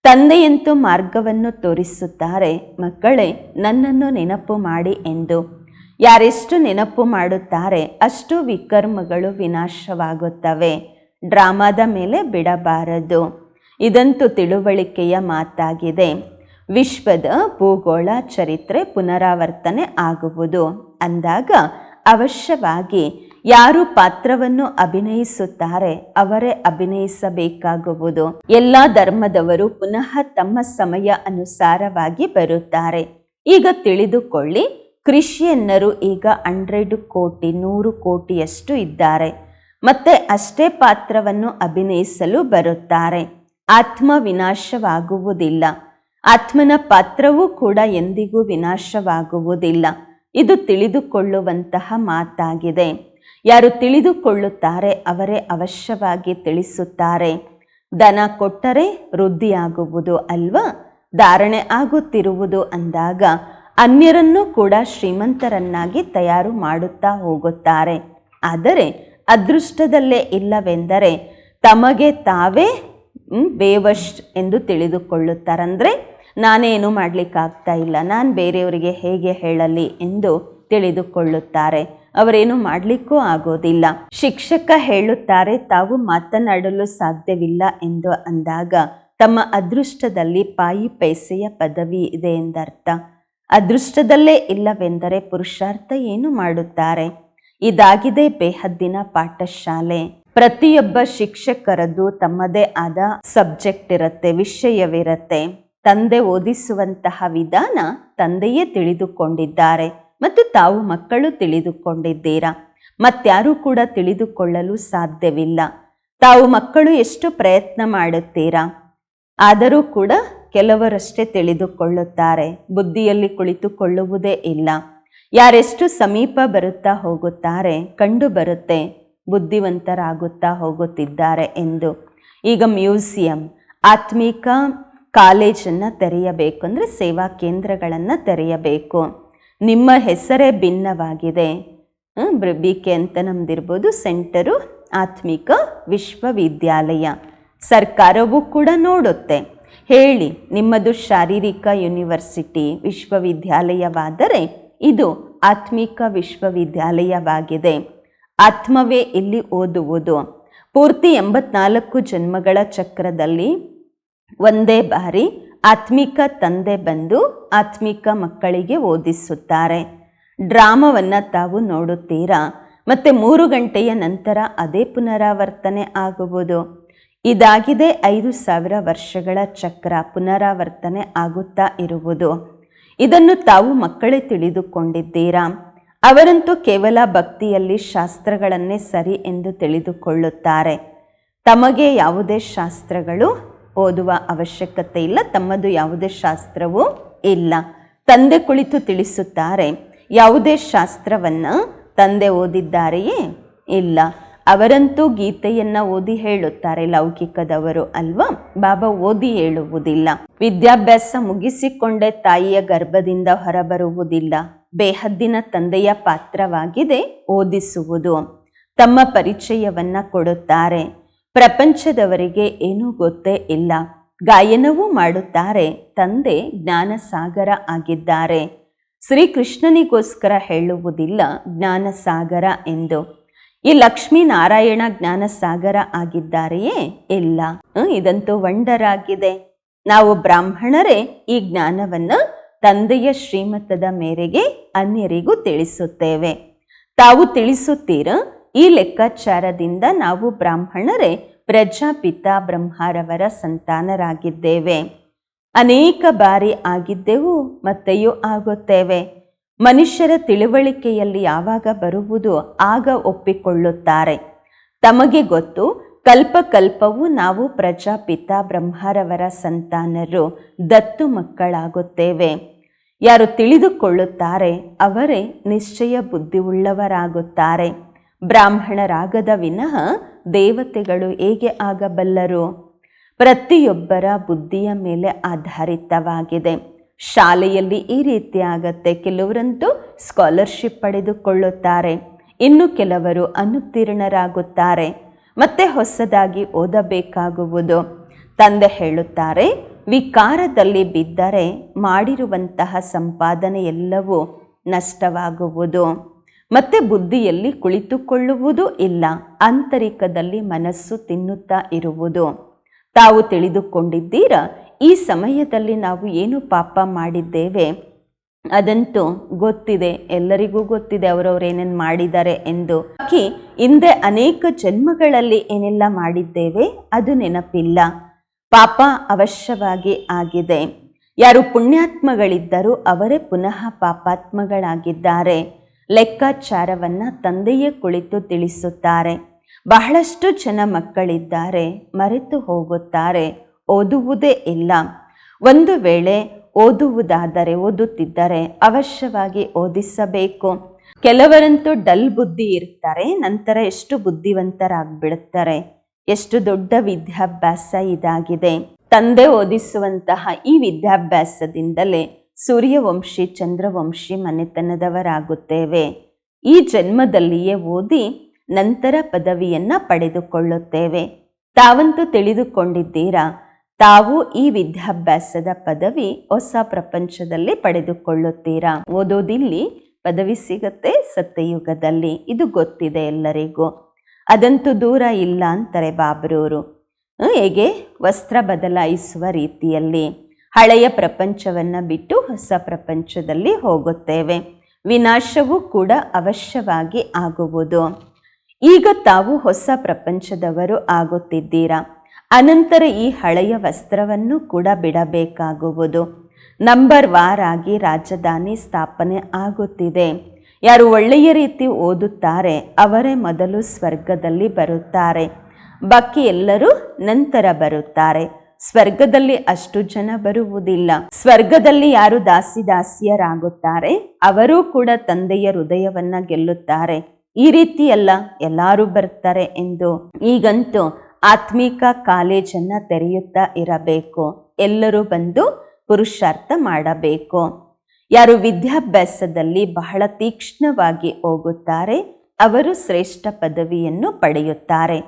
ತಂದೆಯಂತೂ ಮಾರ್ಗವನ್ನು ತೋರಿಸುತ್ತಾರೆ, ಮಕ್ಕಳೇ, ನನ್ನನ್ನು ನೆನಪು ಮಾಡಿ ಎಂದು. ಯಾರೆಷ್ಟು ನೆನಪು ಮಾಡುತ್ತಾರೆ, ಅಷ್ಟು ವಿಕರ್ಮಗಳು ವಿನಾಶವಾಗುತ್ತವೆ. ಡ್ರಾಮಾದ ಮೇಲೆ ಬಿಡಬಾರದು. ಇದಂತೂ ತಿಳುವಳಿಕೆಯ ಮಾತಾಗಿದೆ. ವಿಶ್ವದ ಭೂಗೋಳ ಚರಿತ್ರೆ ಪುನರಾವರ್ತನೆ ಆಗುವುದು. ಅಂದಾಗ ಅವಶ್ಯವಾಗಿ ಯಾರು ಪಾತ್ರವನ್ನು ಅಭಿನಯಿಸುತ್ತಾರೆ ಅವರೇ ಅಭಿನಯಿಸಬೇಕಾಗುವುದು. ಎಲ್ಲ ಧರ್ಮದವರು ಪುನಃ ತಮ್ಮ ಸಮಯ ಅನುಸಾರವಾಗಿ ಬರುತ್ತಾರೆ. ಈಗ ತಿಳಿದುಕೊಳ್ಳಿ, ಕ್ರಿಶ್ಚಿಯನ್ನರು ಈಗ ಹಂಡ್ರೆಡ್ ಕೋಟಿ, ನೂರು ಕೋಟಿಯಷ್ಟು ಇದ್ದಾರೆ. ಮತ್ತೆ ಅಷ್ಟೇ ಪಾತ್ರವನ್ನು ಅಭಿನಯಿಸಲು ಬರುತ್ತಾರೆ. ಆತ್ಮ ವಿನಾಶವಾಗುವುದಿಲ್ಲ ಆತ್ಮನ ಪಾತ್ರವೂ ಕೂಡ ಎಂದಿಗೂ ವಿನಾಶವಾಗುವುದಿಲ್ಲ. ಇದು ತಿಳಿದುಕೊಳ್ಳುವಂತಹ ಮಾತಾಗಿದೆ. ಯಾರು ತಿಳಿದುಕೊಳ್ಳುತ್ತಾರೆ, ಅವರೇ ಅವಶ್ಯವಾಗಿ ತಿಳಿಸುತ್ತಾರೆ. ದನ ಕೊಟ್ಟರೆ ವೃದ್ಧಿಯಾಗುವುದು ಅಲ್ವಾ? ಧಾರಣೆ ಆಗುತ್ತಿರುವುದು ಅಂದಾಗ ಅನ್ಯರನ್ನು ಕೂಡ ಶ್ರೀಮಂತರನ್ನಾಗಿ ತಯಾರು ಮಾಡುತ್ತಾ ಹೋಗುತ್ತಾರೆ. ಆದರೆ ಅದೃಷ್ಟದಲ್ಲೇ ಇಲ್ಲವೆಂದರೆ ತಮಗೆ ತಾವೇ ಬೇವಶ್ ಎಂದು ತಿಳಿದುಕೊಳ್ಳುತ್ತಾರೆ ಅಂದರೆ ನಾನೇನು ಮಾಡಲಿಕ್ಕಾಗ್ತಾ ಇಲ್ಲ. ನಾನು ಬೇರೆಯವರಿಗೆ ಹೇಗೆ ಹೇಳಲಿ ಎಂದು ತಿಳಿದುಕೊಳ್ಳುತ್ತಾರೆ. ಅವರೇನು ಮಾಡಲಿಕ್ಕೂ ಆಗೋದಿಲ್ಲ. ಶಿಕ್ಷಕ ಹೇಳುತ್ತಾರೆ, ತಾವು ಮಾತನಾಡಲು ಸಾಧ್ಯವಿಲ್ಲ ಎಂದು ಅಂದಾಗ, ತಮ್ಮ ಅದೃಷ್ಟದಲ್ಲಿ ಪಾಯಿ ಪೈಸೆಯ ಪದವಿ ಇದೆ ಎಂದರ್ಥ. ಅದೃಷ್ಟದಲ್ಲೇ ಇಲ್ಲವೆಂದರೆ ಪುರುಷಾರ್ಥ ಏನು ಮಾಡುತ್ತಾರೆ? ಇದಾಗಿದೆ ಬೇಹದ್ದಿನ ಪಾಠಶಾಲೆ. ಪ್ರತಿಯೊಬ್ಬ ಶಿಕ್ಷಕರದ್ದು ತಮ್ಮದೇ ಆದ ಸಬ್ಜೆಕ್ಟ್ ಇರುತ್ತೆ, ವಿಷಯವಿರುತ್ತೆ. ತಂದೆ ಓದಿಸುವಂತಹ ವಿಧಾನ ತಂದೆಯೇ ತಿಳಿದುಕೊಂಡಿದ್ದಾರೆ ಮತ್ತು ತಾವು ಮಕ್ಕಳು ತಿಳಿದುಕೊಂಡಿದ್ದೀರಾ? ಮತ್ತಾರೂ ಕೂಡ ತಿಳಿದುಕೊಳ್ಳಲು ಸಾಧ್ಯವಿಲ್ಲ. ತಾವು ಮಕ್ಕಳು ಎಷ್ಟು ಪ್ರಯತ್ನ ಮಾಡುತ್ತೀರಾ? ಆದರೂ ಕೂಡ ಕೆಲವರಷ್ಟೇ ತಿಳಿದುಕೊಳ್ಳುತ್ತಾರೆ. ಬುದ್ಧಿಯಲ್ಲಿ ಕುಳಿತುಕೊಳ್ಳುವುದೇ ಇಲ್ಲ. ಯಾರೆಷ್ಟು ಸಮೀಪ ಬರುತ್ತಾ ಹೋಗುತ್ತಾರೆ ಕಂಡು ಬರುತ್ತೆ ಬುದ್ಧಿವಂತರಾಗುತ್ತಾ ಹೋಗುತ್ತಿದ್ದಾರೆ ಎಂದು. ಈಗ ಮ್ಯೂಸಿಯಂ, ಆತ್ಮಿಕ ಕಾಲೇಜನ್ನು ತೆರೆಯಬೇಕು ಅಂದರೆ ಸೇವಾ ಕೇಂದ್ರಗಳನ್ನು ತೆರೆಯಬೇಕು. ನಿಮ್ಮ ಹೆಸರೇ ಭಿನ್ನವಾಗಿದೆ. ಬಿ ಕೆ ಅಂತ ನಮ್ದಿರ್ಬೋದು, ಸೆಂಟರು, ಆತ್ಮಿಕ ವಿಶ್ವವಿದ್ಯಾಲಯ. ಸರ್ಕಾರವೂ ಕೂಡ ನೋಡುತ್ತೆ. ಹೇಳಿ, ನಿಮ್ಮದು ಶಾರೀರಿಕ ಯೂನಿವರ್ಸಿಟಿ ವಿಶ್ವವಿದ್ಯಾಲಯವಾದರೆ ಇದು ಆತ್ಮಿಕ ವಿಶ್ವವಿದ್ಯಾಲಯವಾಗಿದೆ. ಆತ್ಮವೇ ಇಲ್ಲಿ ಓದುವುದು. ಪೂರ್ತಿ ಎಂಬತ್ನಾಲ್ಕು ಜನ್ಮಗಳ ಚಕ್ರದಲ್ಲಿ ಒಂದೇ ಬಾರಿ ಆತ್ಮಿಕ ತಂದೆ ಬಂದು ಆತ್ಮಿಕ ಮಕ್ಕಳಿಗೆ ಓದಿಸುತ್ತಾರೆ. ಡ್ರಾಮವನ್ನು ತಾವು ನೋಡುತ್ತೀರಾ? ಮತ್ತೆ ಮೂರು ಗಂಟೆಯ ನಂತರ ಅದೇ ಪುನರಾವರ್ತನೆ ಆಗುವುದು? ಇದಾಗಿದೆ ಐದು ಸಾವಿರ ವರ್ಷಗಳ ಚಕ್ರ ಪುನರಾವರ್ತನೆ ಆಗುತ್ತಾ ಇರುವುದು. ಇದನ್ನು ತಾವು ಮಕ್ಕಳೇ ತಿಳಿದುಕೊಂಡಿದ್ದೀರಾ? ಅವರಂತೂ ಕೇವಲ ಭಕ್ತಿಯಲ್ಲಿ ಶಾಸ್ತ್ರಗಳನ್ನೇ ಸರಿ ಎಂದು ತಿಳಿದುಕೊಳ್ಳುತ್ತಾರೆ. ತಮಗೆ ಯಾವುದೇ ಶಾಸ್ತ್ರಗಳು ಓದುವ ಅವಶ್ಯಕತೆ ಇಲ್ಲ, ತಮ್ಮದು ಯಾವುದೇ ಶಾಸ್ತ್ರವೂ ಇಲ್ಲ. ತಂದೆ ಕುಳಿತು ತಿಳಿಸುತ್ತಾರೆ, ಯಾವುದೇ ಶಾಸ್ತ್ರವನ್ನು ತಂದೆ ಓದಿದ್ದಾರೆಯೇ ಇಲ್ಲ. ಅವರಂತೂ ಗೀತೆಯನ್ನು ಓದಿ ಹೇಳುತ್ತಾರೆ, ಲೌಕಿಕದವರು ಅಲ್ವಾ? ಬಾಬಾ ಓದಿ ಹೇಳುವುದಿಲ್ಲ. ವಿದ್ಯಾಭ್ಯಾಸ ಮುಗಿಸಿಕೊಂಡೇ ತಾಯಿಯ ಗರ್ಭದಿಂದ ಹೊರಬರುವುದಿಲ್ಲ. ಬೇಹದ್ದಿನ ತಂದೆಯ ಪಾತ್ರವಾಗಿದೆ ಓದಿಸುವುದು. ತಮ್ಮ ಪರಿಚಯವನ್ನ ಕೊಡುತ್ತಾರೆ. ಪ್ರಪಂಚದವರಿಗೆ ಏನೂ ಗೊತ್ತೇ ಇಲ್ಲ. ಗಾಯನವೂ ಮಾಡುತ್ತಾರೆ. ತಂದೆ ಜ್ಞಾನಸಾಗರ ಆಗಿದ್ದಾರೆ. ಶ್ರೀಕೃಷ್ಣನಿಗೋಸ್ಕರ ಹೇಳುವುದಿಲ್ಲ ಜ್ಞಾನಸಾಗರ ಎಂದು. ಈ ಲಕ್ಷ್ಮೀನಾರಾಯಣ ಜ್ಞಾನಸಾಗರ ಆಗಿದ್ದಾರೆಯೇ? ಇಲ್ಲ. ಇದಂತೂ ವಂಡರ್ ಆಗಿದೆ ನಾವು ಬ್ರಾಹ್ಮಣರೇ ಈ ಜ್ಞಾನವನ್ನು ತಂದೆಯ ಶ್ರೀಮತದ ಮೇರೆಗೆ ಅನ್ಯರಿಗೂ ತಿಳಿಸುತ್ತೇವೆ. ತಾವು ತಿಳಿಸುತ್ತೀರ? ಈ ಲೆಕ್ಕಾಚಾರದಿಂದ ನಾವು ಬ್ರಾಹ್ಮಣರೇ ಪ್ರಜಾಪಿತ ಬ್ರಹ್ಮರವರ ಸಂತಾನರಾಗಿದ್ದೇವೆ. ಅನೇಕ ಬಾರಿ ಆಗಿದ್ದೆವು, ಮತ್ತೆಯೂ ಆಗುತ್ತೇವೆ. ಮನುಷ್ಯರ ತಿಳುವಳಿಕೆಯಲ್ಲಿ ಯಾವಾಗ ಬರುವುದು ಆಗ ಒಪ್ಪಿಕೊಳ್ಳುತ್ತಾರೆ. ತಮಗೆ ಗೊತ್ತು ಕಲ್ಪ ಕಲ್ಪವೂ ನಾವು ಪ್ರಜಾಪಿತ ಬ್ರಹ್ಮರವರ ಸಂತಾನರು, ದತ್ತು ಮಕ್ಕಳಾಗುತ್ತೇವೆ. ಯಾರು ತಿಳಿದುಕೊಳ್ಳುತ್ತಾರೆ ಅವರೇ ನಿಶ್ಚಯ ಬುದ್ಧಿವುಳ್ಳವರಾಗುತ್ತಾರೆ ಬ್ರಾಹ್ಮಣರಾಗದ ವಿನಃ ದೇವತೆಗಳು ಹೇಗೆ ಆಗಬಲ್ಲರು? ಪ್ರತಿಯೊಬ್ಬರ ಬುದ್ಧಿಯ ಮೇಲೆ ಆಧಾರಿತವಾಗಿದೆ. ಶಾಲೆಯಲ್ಲಿ ಈ ರೀತಿ ಆಗತ್ತೆ ಕೆಲವರಂತೂ ಸ್ಕಾಲರ್ಶಿಪ್ ಪಡೆದುಕೊಳ್ಳುತ್ತಾರೆ. ಇನ್ನು ಕೆಲವರು ಅನುತ್ತೀರ್ಣರಾಗುತ್ತಾರೆ. ಮತ್ತೆ ಹೊಸದಾಗಿ ಓದಬೇಕಾಗುವುದು. ತಂದೆ ಹೇಳುತ್ತಾರೆ ವಿಕಾರದಲ್ಲಿ ಬಿದ್ದರೆ ಮಾಡಿರುವಂತಹ ಸಂಪಾದನೆ ಎಲ್ಲವೂ ನಷ್ಟವಾಗುವುದು. ಮತ್ತೆ ಬುದ್ಧಿಯಲ್ಲಿ ಕುಳಿತುಕೊಳ್ಳುವುದೂ ಇಲ್ಲ. ಆಂತರಿಕದಲ್ಲಿ ಮನಸ್ಸು ತಿನ್ನುತ್ತಾ ಇರುವುದು. ತಾವು ತಿಳಿದುಕೊಂಡಿದ್ದೀರಾ? ಈ ಸಮಯದಲ್ಲಿ ನಾವು ಏನು ಪಾಪ ಮಾಡಿದ್ದೇವೆ? ಅದಂತೂ ಗೊತ್ತಿದೆ. ಎಲ್ಲರಿಗೂ ಗೊತ್ತಿದೆ ಅವರವ್ರು ಏನೇನು ಮಾಡಿದ್ದಾರೆ ಎಂದು. ಹಿಂದೆ ಅನೇಕ ಜನ್ಮಗಳಲ್ಲಿ ಏನೆಲ್ಲ ಮಾಡಿದ್ದೇವೆ? ಅದು ನೆನಪಿಲ್ಲ. ಪಾಪ ಅವಶ್ಯವಾಗಿ ಆಗಿದೆ. ಯಾರು ಪುಣ್ಯಾತ್ಮಗಳಿದ್ದರೂ ಅವರೇ ಪುನಃ ಪಾಪಾತ್ಮಗಳಾಗಿದ್ದಾರೆ. ಲೆಕ್ಕಾಚಾರವನ್ನು ತಂದೆಯೇ ಕುಳಿತು ತಿಳಿಸುತ್ತಾರೆ. ಬಹಳಷ್ಟು ಜನ ಮಕ್ಕಳಿದ್ದಾರೆ, ಮರೆತು ಹೋಗುತ್ತಾರೆ, ಓದುವುದೇ ಇಲ್ಲ. ಒಂದು ವೇಳೆ ಓದುವುದಾದರೆ ಓದುತ್ತಿದ್ದರೆ ಅವಶ್ಯವಾಗಿ ಓದಿಸಬೇಕು. ಕೆಲವರಂತೂ ಡಲ್ ಬುದ್ಧಿ ಇರ್ತಾರೆ, ನಂತರ ಎಷ್ಟು ಬುದ್ಧಿವಂತರಾಗ್ಬಿಡುತ್ತಾರೆ. ಎಷ್ಟು ದೊಡ್ಡ ವಿದ್ಯಾಭ್ಯಾಸ ಇದಾಗಿದೆ. ತಂದೆ ಓದಿಸುವಂತಹ ಈ ವಿದ್ಯಾಭ್ಯಾಸದಿಂದಲೇ ಸೂರ್ಯವಂಶಿ, ಚಂದ್ರವಂಶಿ ಮನೆತನದವರಾಗುತ್ತೇವೆ. ಈ ಜನ್ಮದಲ್ಲಿಯೇ ಓದಿ ನಂತರ ಪದವಿಯನ್ನ ಪಡೆದುಕೊಳ್ಳುತ್ತೇವೆ. ತಾವಂತೂ ತಿಳಿದುಕೊಂಡಿದ್ದೀರಾ? ತಾವು ಈ ವಿದ್ಯಾಭ್ಯಾಸದ ಪದವಿ ಹೊಸ ಪ್ರಪಂಚದಲ್ಲಿ ಪಡೆದುಕೊಳ್ಳುತ್ತೀರಾ? ಓದೋದಿಲ್ಲಿ ಪದವಿ ಸಿಗತ್ತೆ ಸತ್ಯಯುಗದಲ್ಲಿ. ಇದು ಗೊತ್ತಿದೆ ಎಲ್ಲರಿಗೂ. ಅದಂತೂ ದೂರ ಇಲ್ಲ ಅಂತಾರೆ ಬಾಬ್ರೂರು. ಹೇಗೆ? ವಸ್ತ್ರ ಬದಲಾಯಿಸುವ ರೀತಿಯಲ್ಲಿ. ಹಳೆಯ ಪ್ರಪಂಚವನ್ನ ಬಿಟ್ಟು ಹೊಸ ಪ್ರಪಂಚದಲ್ಲಿ ಹೋಗುತ್ತೇವೆ. ವಿನಾಶವೂ ಕೂಡ ಅವಶ್ಯವಾಗಿ ಆಗುವುದು. ಈಗ ತಾವು ಹೊಸ ಪ್ರಪಂಚದವರು ಆಗುತ್ತಿದ್ದೀರಾ? ಅನಂತರ ಈ ಹಳೆಯ ವಸ್ತ್ರವನ್ನು ಕೂಡ ಬಿಡಬೇಕಾಗುವುದು. ನಂಬರ್ ವಾರ್ ಆಗಿ ರಾಜಧಾನಿ ಸ್ಥಾಪನೆ ಆಗುತ್ತಿದೆ. ಯಾರು ಒಳ್ಳೆಯ ರೀತಿ ಓದುತ್ತಾರೆ, ಅವರೇ ಮೊದಲು ಸ್ವರ್ಗದಲ್ಲಿ ಬರುತ್ತಾರೆ. ಬಾಕಿ ಎಲ್ಲರೂ ನಂತರ ಬರುತ್ತಾರೆ. ಸ್ವರ್ಗದಲ್ಲಿ ಅಷ್ಟು ಜನ ಬರುವುದಿಲ್ಲ. ಸ್ವರ್ಗದಲ್ಲಿ ಯಾರು ದಾಸಿ ದಾಸಿಯರಾಗುತ್ತಾರೆ, ಅವರೂ ಕೂಡ ತಂದೆಯ ಹೃದಯವನ್ನ ಗೆಲ್ಲುತ್ತಾರೆ. ಈ ರೀತಿಯಲ್ಲ ಎಲ್ಲರೂ ಬರ್ತಾರೆ ಎಂದು. ಈಗಂತೂ ಆತ್ಮಿಕ ಕಾಲೇಜನ್ನ ತೆರೆಯುತ್ತಾ ಇರಬೇಕು. ಎಲ್ಲರೂ ಬಂದು ಪುರುಷಾರ್ಥ ಮಾಡಬೇಕು. ಯಾರು ವಿದ್ಯಾಭ್ಯಾಸದಲ್ಲಿ ಬಹಳ ತೀಕ್ಷ್ಣವಾಗಿ ಹೋಗುತ್ತಾರೆ, ಅವರು ಶ್ರೇಷ್ಠ ಪದವಿಯನ್ನು ಪಡೆಯುತ್ತಾರೆ.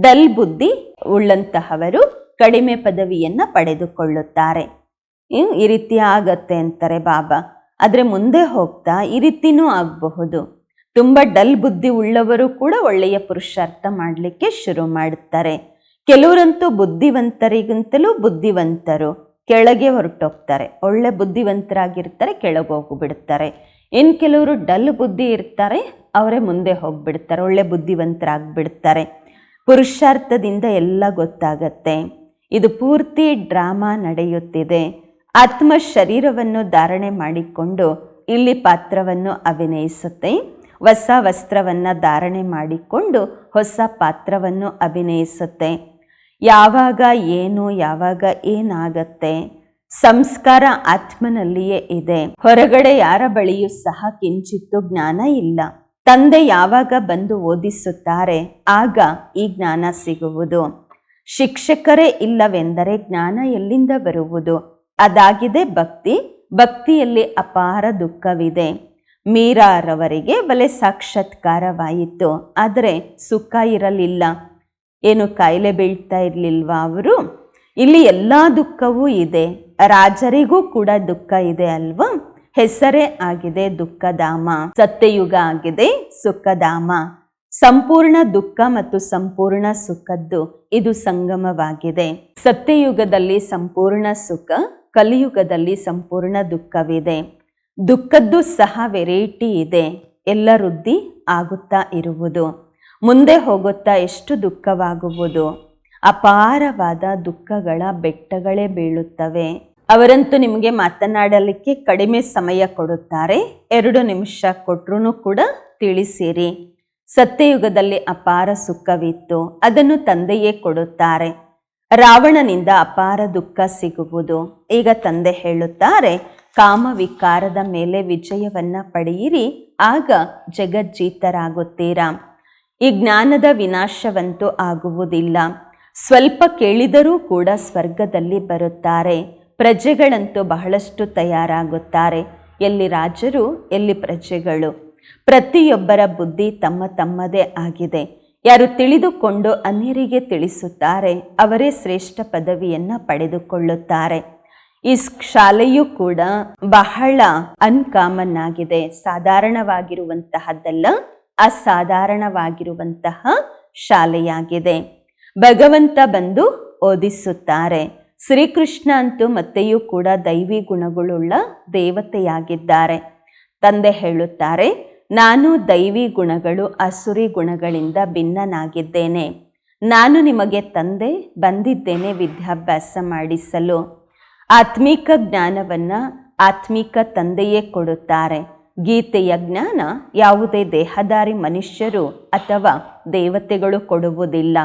ಡಲ್ ಬುದ್ಧಿ ಉಳ್ಳಂತಹವರು ಕಡಿಮೆ ಪದವಿಯನ್ನು ಪಡೆದುಕೊಳ್ಳುತ್ತಾರೆ. ಈ- ರೀತಿ ಆಗತ್ತೆ ಅಂತಾರೆ ಬಾಬಾ. ಆದರೆ ಮುಂದೆ ಹೋಗ್ತಾ ಈ ರೀತಿನೂ ಆಗಬಹುದು. ತುಂಬ ಡಲ್ ಬುದ್ಧಿ ಉಳ್ಳವರು ಕೂಡ ಒಳ್ಳೆಯ ಪುರುಷಾರ್ಥ ಮಾಡಲಿಕ್ಕೆ ಶುರು ಮಾಡುತ್ತಾರೆ ಕೆಲವರಂತೂ ಬುದ್ಧಿವಂತರಿಗಿಂತಲೂ ಬುದ್ಧಿವಂತರು. ಕೆಳಗೆ ಹೊರಟೋಗ್ತಾರೆ. ಒಳ್ಳೆ ಬುದ್ಧಿವಂತರಾಗಿರ್ತಾರೆ, ಕೆಳಗೆ ಹೋಗಿಬಿಡ್ತಾರೆ. ಇನ್ನು ಕೆಲವರು ಡಲ್ ಬುದ್ಧಿ ಇರ್ತಾರೆ, ಅವರೇ ಮುಂದೆ ಹೋಗಿಬಿಡ್ತಾರೆ, ಒಳ್ಳೆ ಬುದ್ಧಿವಂತರಾಗ್ಬಿಡ್ತಾರೆ. ಪುರುಷಾರ್ಥದಿಂದ ಎಲ್ಲ ಗೊತ್ತಾಗತ್ತೆ. ಇದು ಪೂರ್ತಿ ಡ್ರಾಮಾ ನಡೆಯುತ್ತಿದೆ. ಆತ್ಮ ಶರೀರವನ್ನು ಧಾರಣೆ ಮಾಡಿಕೊಂಡು ಇಲ್ಲಿ ಪಾತ್ರವನ್ನು ಅಭಿನಯಿಸುತ್ತೆ. ಹೊಸ ವಸ್ತ್ರವನ್ನು ಧಾರಣೆ ಮಾಡಿಕೊಂಡು ಹೊಸ ಪಾತ್ರವನ್ನು ಅಭಿನಯಿಸುತ್ತೆ. ಯಾವಾಗ ಏನು, ಯಾವಾಗ ಏನಾಗತ್ತೆ, ಸಂಸ್ಕಾರ ಆತ್ಮನಲ್ಲಿಯೇ ಇದೆ. ಹೊರಗಡೆ ಯಾರ ಬಳಿಯೂ ಸಹ ಕಿಂಚಿತ್ತು ಜ್ಞಾನ ಇಲ್ಲ. ತಂದೆ ಯಾವಾಗ ಬಂದು ಓದಿಸುತ್ತಾರೆ, ಆಗ ಈ ಜ್ಞಾನ ಸಿಗುವುದು. ಶಿಕ್ಷಕರೇ ಇಲ್ಲವೆಂದರೆ ಜ್ಞಾನ ಎಲ್ಲಿಂದ ಬರುವುದು? ಅದಾಗಿದೆ ಭಕ್ತಿ. ಭಕ್ತಿಯಲ್ಲಿ ಅಪಾರ ದುಃಖವಿದೆ. ಮೀರಾರವರಿಗೆ ಬಲೆ ಸಾಕ್ಷಾತ್ಕಾರವಾಯಿತು. ಆದರೆ ಸುಖ ಇರಲಿಲ್ಲ. ಏನು ಕಾಯಿಲೆ ಬೀಳ್ತಾ ಇರಲಿಲ್ವಾ ಅವರು? ಇಲ್ಲಿ ಎಲ್ಲ ದುಃಖವೂ ಇದೆ. ರಾಜರಿಗೂ ಕೂಡ ದುಃಖ ಇದೆ ಅಲ್ವಾ? ಹೆಸರೇ ಆಗಿದೆ ದುಃಖಧಾಮ, ಸತ್ಯಯುಗ ಆಗಿದೆ ಸುಖಧಾಮ. ಸಂಪೂರ್ಣ ದುಃಖ ಮತ್ತು ಸಂಪೂರ್ಣ ಸುಖದ್ದು ಇದು ಸಂಗಮವಾಗಿದೆ. ಸತ್ಯಯುಗದಲ್ಲಿ ಸಂಪೂರ್ಣ ಸುಖ, ಕಲಿಯುಗದಲ್ಲಿ ಸಂಪೂರ್ಣ ದುಃಖವಿದೆ. ದುಃಖದ್ದು ಸಹ ವೆರೈಟಿ ಇದೆ. ಎಲ್ಲ ವೃದ್ಧಿ ಆಗುತ್ತಾ ಇರುವುದು. ಮುಂದೆ ಹೋಗುತ್ತಾ ಎಷ್ಟು ದುಃಖವಾಗುವುದು? ಅಪಾರವಾದ ದುಃಖಗಳ ಬೆಟ್ಟಗಳೇ ಬೀಳುತ್ತವೆ. ಅವರಂತೂ ನಿಮಗೆ ಮಾತನಾಡಲಿಕ್ಕೆ ಕಡಿಮೆ ಸಮಯ ಕೊಡುತ್ತಾರೆ. ಎರಡು ನಿಮಿಷ ಕೊಟ್ರೂ ಕೂಡ ತಿಳಿಸಿರಿ. ಸತ್ಯಯುಗದಲ್ಲಿ ಅಪಾರ ಸುಖವಿತ್ತು. ಅದನ್ನು ತಂದೆಯೇ ಕೊಡುತ್ತಾರೆ. ರಾವಣನಿಂದ ಅಪಾರ ದುಃಖ ಸಿಗುವುದು. ಈಗ ತಂದೆ ಹೇಳುತ್ತಾರೆ, ಕಾಮವಿಕಾರದ ಮೇಲೆ ವಿಜಯವನ್ನ ಪಡೆಯಿರಿ. ಆಗ ಜಗಜ್ಜೀತರಾಗುತ್ತೀರಾ? ಈ ಜ್ಞಾನದ ವಿನಾಶವಂತೂ ಆಗುವುದಿಲ್ಲ. ಸ್ವಲ್ಪ ಕೇಳಿದರೂ ಕೂಡ ಸ್ವರ್ಗದಲ್ಲಿ ಬರುತ್ತಾರೆ. ಪ್ರಜೆಗಳಂತೂ ಬಹಳಷ್ಟು ತಯಾರಾಗುತ್ತಾರೆ. ಎಲ್ಲಿ ರಾಜರು, ಎಲ್ಲಿ ಪ್ರಜೆಗಳು. ಪ್ರತಿಯೊಬ್ಬರ ಬುದ್ಧಿ ತಮ್ಮ ತಮ್ಮದೇ ಆಗಿದೆ. ಯಾರು ತಿಳಿದುಕೊಂಡು ಅನ್ಯರಿಗೆ ತಿಳಿಸುತ್ತಾರೆ, ಅವರೇ ಶ್ರೇಷ್ಠ ಪದವಿಯನ್ನು ಪಡೆದುಕೊಳ್ಳುತ್ತಾರೆ. ಈ ಶಾಲೆಯು ಕೂಡ ಬಹಳ ಅನ್ಕಾಮನ್ ಆಗಿದೆ. ಸಾಧಾರಣವಾಗಿರುವಂತಹದ್ದಲ್ಲ. ಅಸಾಧಾರಣವಾಗಿರುವಂತಹ ಶಾಲೆಯಾಗಿದೆ. ಭಗವಂತ ಬಂದು ಓದಿಸುತ್ತಾರೆ. ಶ್ರೀಕೃಷ್ಣ ಅಂತೂ ಮತ್ತೆಯೂ ಕೂಡ ದೈವಿ ಗುಣಗಳುಳ್ಳ ದೇವತೆಯಾಗಿದ್ದಾರೆ. ತಂದೆ ಹೇಳುತ್ತಾರೆ, ನಾನು ದೈವಿ ಗುಣಗಳು ಅಸುರಿ ಗುಣಗಳಿಂದ ಭಿನ್ನನಾಗಿದ್ದೇನೆ. ನಾನು ನಿಮಗೆ ತಂದೆ ಬಂದಿದ್ದೇನೆ ವಿದ್ಯಾಭ್ಯಾಸ ಮಾಡಿಸಲು. ಆತ್ಮಿಕ ಜ್ಞಾನವನ್ನು ಆತ್ಮಿಕ ತಂದೆಯೇ ಕೊಡುತ್ತಾರೆ. ಗೀತೆಯ ಜ್ಞಾನ ಯಾವುದೇ ದೇಹದಾರಿ ಮನುಷ್ಯರು ಅಥವಾ ದೇವತೆಗಳು ಕೊಡುವುದಿಲ್ಲ.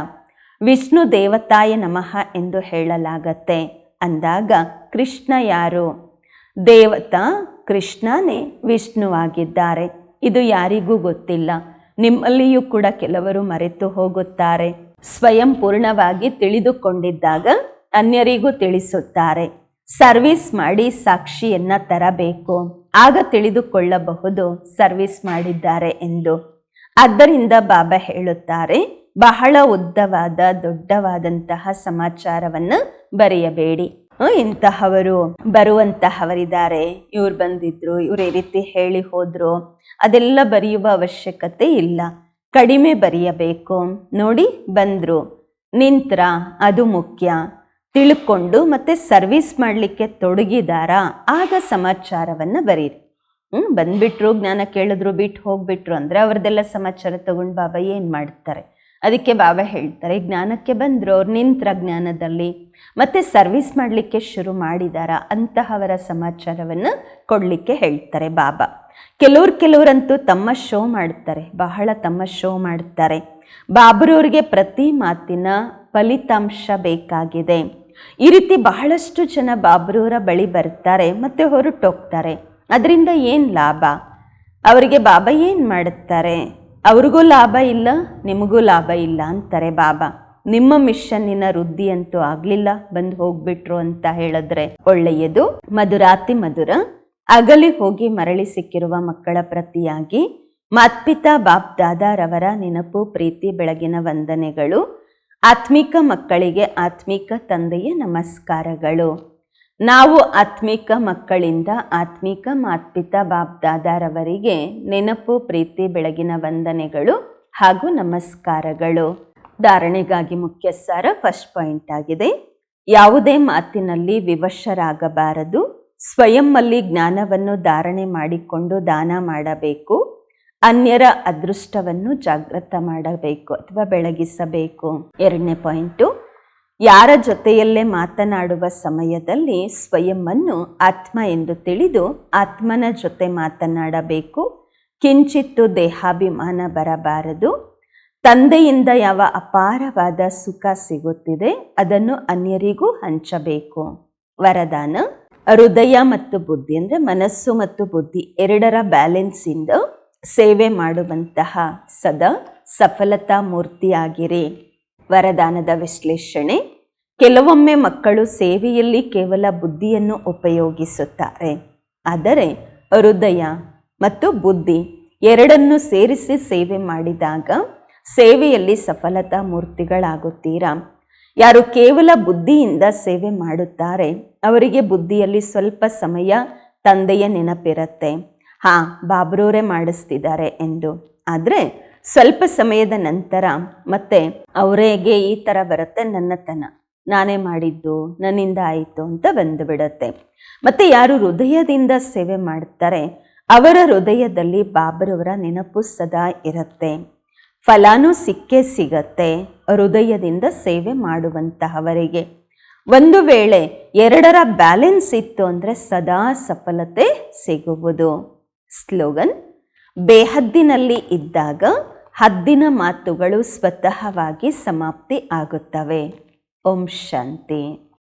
ವಿಷ್ಣು ದೇವತಾಯ ನಮಃ ಎಂದು ಹೇಳಲಾಗತ್ತೆ. ಅಂದಾಗ ಕೃಷ್ಣ ಯಾರು? ದೇವತಾ ಕೃಷ್ಣನೇ ವಿಷ್ಣುವಾಗಿದ್ದಾರೆ. ಇದು ಯಾರಿಗೂ ಗೊತ್ತಿಲ್ಲ. ನಿಮ್ಮಲ್ಲಿಯೂ ಕೂಡ ಕೆಲವರು ಮರೆತು ಹೋಗುತ್ತಾರೆ. ಸ್ವಯಂ ಪೂರ್ಣವಾಗಿ ತಿಳಿದುಕೊಂಡಿದ್ದಾಗ ಅನ್ಯರಿಗೂ ತಿಳಿಸುತ್ತಾರೆ. ಸರ್ವಿಸ್ ಮಾಡಿ ಸಾಕ್ಷಿಯನ್ನು ತರಬೇಕು. ಆಗ ತಿಳಿದುಕೊಳ್ಳಬಹುದು ಸರ್ವಿಸ್ ಮಾಡಿದ್ದಾರೆ ಎಂದು. ಆದ್ದರಿಂದ ಬಾಬಾ ಹೇಳುತ್ತಾರೆ, ಬಹಳ ಉದ್ದವಾದ ದೊಡ್ಡವಾದಂತಹ ಸಮಾಚಾರವನ್ನು ಬರೆಯಬೇಡಿ. ಇಂತಹವರು ಬರುವಂತಹವರಿದ್ದಾರೆ. ಇವ್ರು ಬಂದಿದ್ರು, ಇವ್ರು ಈ ರೀತಿ ಹೇಳಿ ಹೋದ್ರು. ಅದೆಲ್ಲ ಬರೆಯುವ ಅವಶ್ಯಕತೆ ಇಲ್ಲ. ಕಡಿಮೆ ಬರೆಯಬೇಕು. ನೋಡಿ ಬಂದ್ರು. ನಿಂತ್ರ ಅದು ಮುಖ್ಯ. ತಿಳ್ಕೊಂಡು ಮತ್ತೆ ಸರ್ವಿಸ್ ಮಾಡಲಿಕ್ಕೆ ತೊಡಗಿದಾರಾ? ಆಗ ಸಮಾಚಾರವನ್ನ ಬರೀರಿ. ಹ್ಞೂ ಬಂದ್ಬಿಟ್ರು, ಜ್ಞಾನ ಕೇಳಿದ್ರು ಬಿಟ್ಟು ಹೋಗ್ಬಿಟ್ರು ಅಂದ್ರೆ ಅವ್ರದ್ದೆಲ್ಲ ಸಮಾಚಾರ ತಗೊಂಡು ಬಾಬಾ ಏನು ಮಾಡ್ತಾರೆ? ಅದಕ್ಕೆ ಬಾಬಾ ಹೇಳ್ತಾರೆ, ಜ್ಞಾನಕ್ಕೆ ಬಂದ್ರು ಅವ್ರು, ನಿಂತ್ರ ಜ್ಞಾನದಲ್ಲಿ ಮತ್ತೆ ಸರ್ವಿಸ್ ಮಾಡಲಿಕ್ಕೆ ಶುರು ಮಾಡಿದಾರ? ಅಂತಹವರ ಸಮಾಚಾರವನ್ನ ಕೊಡ್ಲಿಕ್ಕೆ ಹೇಳ್ತಾರೆ ಬಾಬಾ. ಕೆಲವ್ರು ಕೆಲವರಂತೂ ತಮ್ಮ ಶೋ ಮಾಡ್ತಾರೆ, ಬಹಳ ತಮ್ಮ ಶೋ ಮಾಡ್ತಾರೆ. ಬಾಬ್ರವ್ರಿಗೆ ಪ್ರತಿ ಮಾತಿನ ಫಲಿತಾಂಶ ಬೇಕಾಗಿದೆ. ಈ ರೀತಿ ಬಹಳಷ್ಟು ಜನ ಬಾಬ್ರವರ ಬಳಿ ಬರ್ತಾರೆ ಮತ್ತೆ ಹೊರಟೋಗ್ತಾರೆ. ಅದರಿಂದ ಏನು ಲಾಭ? ಅವರಿಗೆ ಬಾಬಾ ಏನು ಮಾಡುತ್ತಾರೆ? ಅವ್ರಿಗೂ ಲಾಭ ಇಲ್ಲ, ನಿಮಗೂ ಲಾಭ ಇಲ್ಲ ಅಂತಾರೆ ಬಾಬಾ. ನಿಮ್ಮ ಮಿಷನ್ನಿನ ವೃದ್ಧಿ ಅಂತೂ ಆಗಲಿಲ್ಲ, ಬಂದು ಹೋಗ್ಬಿಟ್ರು ಅಂತ ಹೇಳಿದ್ರೆ ಒಳ್ಳೆಯದು. ಮಧುರಾತಿ ಮಧುರ, ಅಗಲಿ ಹೋಗಿ ಮರಳಿ ಸಿಕ್ಕಿರುವ ಮಕ್ಕಳ ಪ್ರತಿಯಾಗಿ, ಮಾತ್ಪಿತಾ ಬಾಬ್ ದಾದಾರವರ ನೆನಪು ಪ್ರೀತಿ ಬೆಳಗಿನ ವಂದನೆಗಳು. ಆತ್ಮಿಕ ಮಕ್ಕಳಿಗೆ ಆತ್ಮಿಕ ತಂದೆಯ ನಮಸ್ಕಾರಗಳು. ನಾವು ಆತ್ಮಿಕ ಮಕ್ಕಳಿಂದ ಆತ್ಮಿಕ ಮಾತ್ಪಿತ ಬಾಬ್ದಾದಾರವರಿಗೆ ನೆನಪು, ಪ್ರೀತಿ, ಬೆಳಗಿನ ವಂದನೆಗಳು ಹಾಗೂ ನಮಸ್ಕಾರಗಳು. ಧಾರಣೆಗಾಗಿ ಮುಖ್ಯ ಸಾರ ಫಸ್ಟ್ ಪಾಯಿಂಟ್ ಆಗಿದೆ. ಯಾವುದೇ ಮಾತಿನಲ್ಲಿ ವಿವಶರಾಗಬಾರದು. ಸ್ವಯಂನಲ್ಲಿ ಜ್ಞಾನವನ್ನು ಧಾರಣೆ ಮಾಡಿಕೊಂಡು ದಾನ ಮಾಡಬೇಕು. ಅನ್ಯರ ಅದೃಷ್ಟವನ್ನು ಜಾಗೃತ ಮಾಡಬೇಕು ಅಥವಾ ಬೆಳಗಿಸಬೇಕು. ಎರಡನೇ ಪಾಯಿಂಟು, ಯಾರ ಜೊತೆಯಲ್ಲೇ ಮಾತನಾಡುವ ಸಮಯದಲ್ಲಿ ಸ್ವಯಂವನ್ನು ಆತ್ಮ ಎಂದು ತಿಳಿದು ಆತ್ಮನ ಜೊತೆ ಮಾತನಾಡಬೇಕು. ಕಿಂಚಿತ್ತು ದೇಹಾಭಿಮಾನ ಬರಬಾರದು. ತಂದೆಯಿಂದ ಯಾವ ಅಪಾರವಾದ ಸುಖ ಸಿಗುತ್ತಿದೆ ಅದನ್ನು ಅನ್ಯರಿಗೂ ಹಂಚಬೇಕು. ವರದಾನ, ಹೃದಯ ಮತ್ತು ಬುದ್ಧಿ ಅಂದರೆ ಮನಸ್ಸು ಮತ್ತು ಬುದ್ಧಿ ಎರಡರ ಬ್ಯಾಲೆನ್ಸಿಂದ ಸೇವೆ ಮಾಡುವಂತಹ ಸದಾ ಸಫಲತಾ ಮೂರ್ತಿಯಾಗಿರಿ. ವರದಾನದ ವಿಶ್ಲೇಷಣೆ, ಕೆಲವೊಮ್ಮೆ ಮಕ್ಕಳು ಸೇವೆಯಲ್ಲಿ ಕೇವಲ ಬುದ್ಧಿಯನ್ನು ಉಪಯೋಗಿಸುತ್ತಾರೆ. ಆದರೆ ಹೃದಯ ಮತ್ತು ಬುದ್ಧಿ ಎರಡನ್ನು ಸೇರಿಸಿ ಸೇವೆ ಮಾಡಿದಾಗ ಸೇವೆಯಲ್ಲಿ ಸಫಲತಾ ಮೂರ್ತಿಗಳಾಗುತ್ತೀರಾ? ಯಾರು ಕೇವಲ ಬುದ್ಧಿಯಿಂದ ಸೇವೆ ಮಾಡುತ್ತಾರೆ, ಅವರಿಗೆ ಬುದ್ಧಿಯಲ್ಲಿ ಸ್ವಲ್ಪ ಸಮಯ ತಂದೆಯ ನೆನಪಿರುತ್ತೆ. ಹಾ ಬಾಬ್ರವರೇ ಮಾಡಿಸ್ತಿದ್ದಾರೆ ಎಂದು. ಆದರೆ ಸ್ವಲ್ಪ ಸಮಯದ ನಂತರ ಮತ್ತೆ ಅವರಿಗೆ ಈ ಥರ ಬರುತ್ತೆ ನನ್ನತನ. ನಾನೇ ಮಾಡಿದ್ದು, ನನ್ನಿಂದ ಆಯಿತು ಅಂತ ಬಂದುಬಿಡತ್ತೆ ಮತ್ತು ಯಾರು ಹೃದಯದಿಂದ ಸೇವೆ ಮಾಡ್ತಾರೆ, ಅವರ ಹೃದಯದಲ್ಲಿ ಬಾಬ್ರವರ ನೆನಪು ಸದಾ ಇರುತ್ತೆ. ಫಲಾನು ಸಿಕ್ಕೇ ಸಿಗತ್ತೆ, ಹೃದಯದಿಂದ ಸೇವೆ ಮಾಡುವಂತಹವರಿಗೆ. ಒಂದು ವೇಳೆ ಎರಡರ ಬ್ಯಾಲೆನ್ಸ್ ಇತ್ತು ಅಂದರೆ ಸದಾ ಸಫಲತೆ ಸಿಗುವುದು. ಸ್ಲೋಗನ್ ಬೇಹದ್ದಿನಲ್ಲಿ ಇದ್ದಾಗ ಹದ್ದಿನ ಮಾತುಗಳು ಸ್ವತಃವಾಗಿ ಸಮಾಪ್ತಿ ಆಗುತ್ತವೆ. ಓಂ ಶಾಂತಿ.